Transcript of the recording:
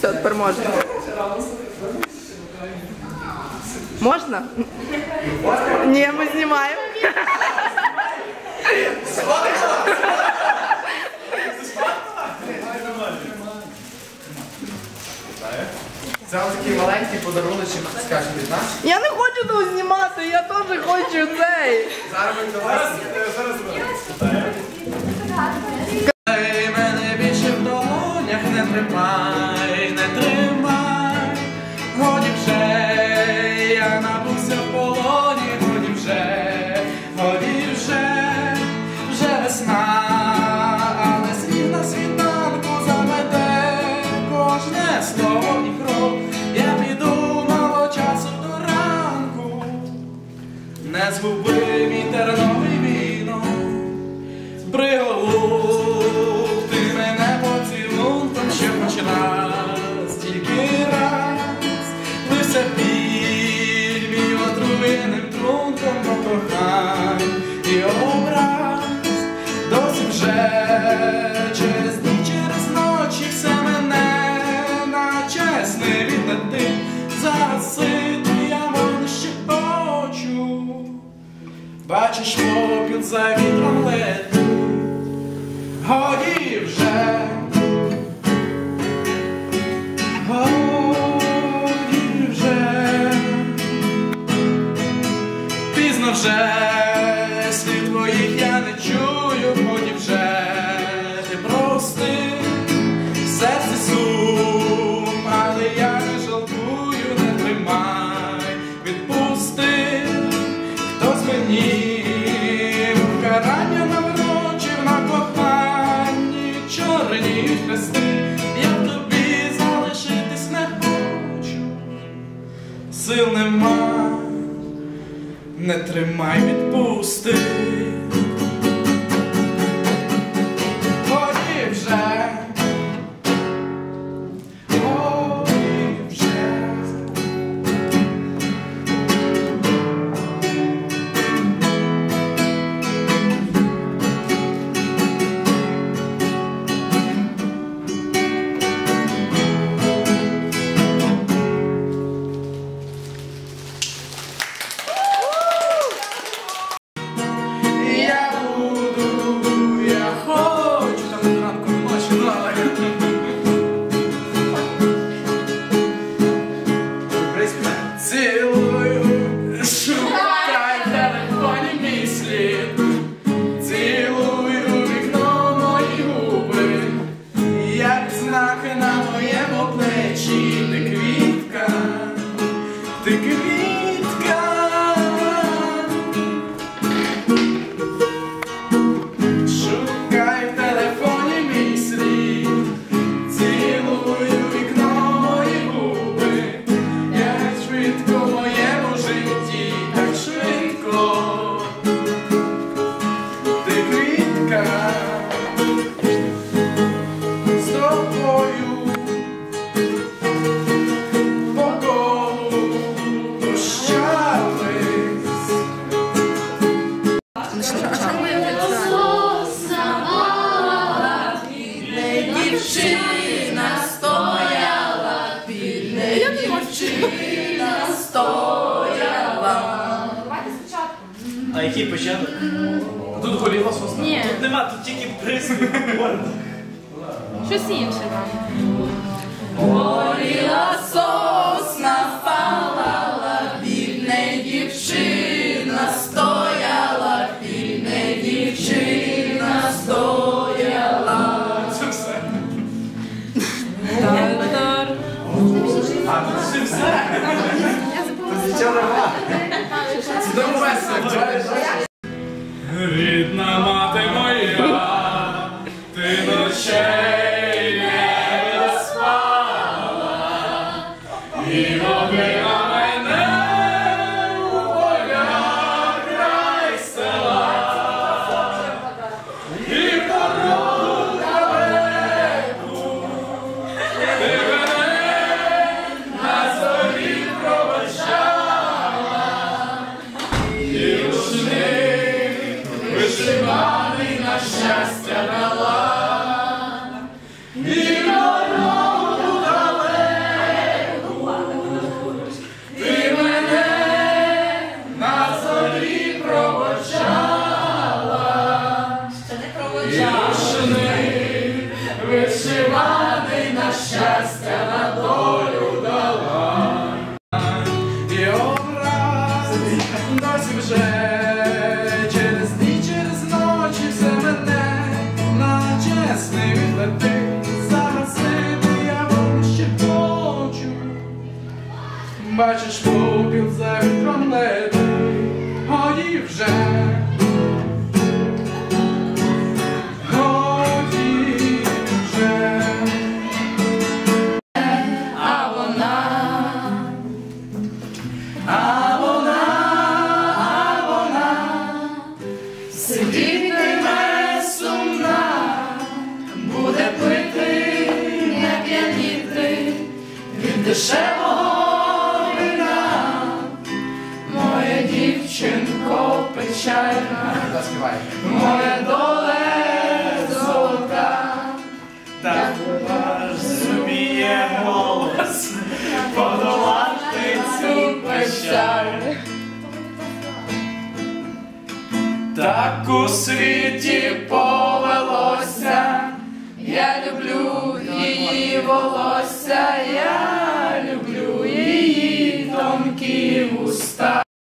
Все, тепер можна. Можна? Ні, ми знімаємо. Це такий маленький подарунок скажемо від нас. Я не хочу тут знімати, я теж хочу цей. Зараз ми давай. Е, as we're бачиш мопіл за вітром летить. Годі вже, годі вже, пізно вже слід твоїх я не чую. сил нема, не тримай відпусти. такий початок. Тут голіло сосна. Ні. Тут нема, тут тільки присміх. Щось інше там. Горіла Рідна мати моя, ти ночей не спала і робила. Щастя, на долю дала. І образ досі вже через дні, через ночі все мене на чесний відлетить. Загасити я вам хочу. Бачиш, попіл за вітром летить, годі вже. Дешевого вина. Моя дівчинко печальна, моя доле золота. Так зуміє голос подолати цю печаль. Так у світі повелося. Я люблю її волосся, я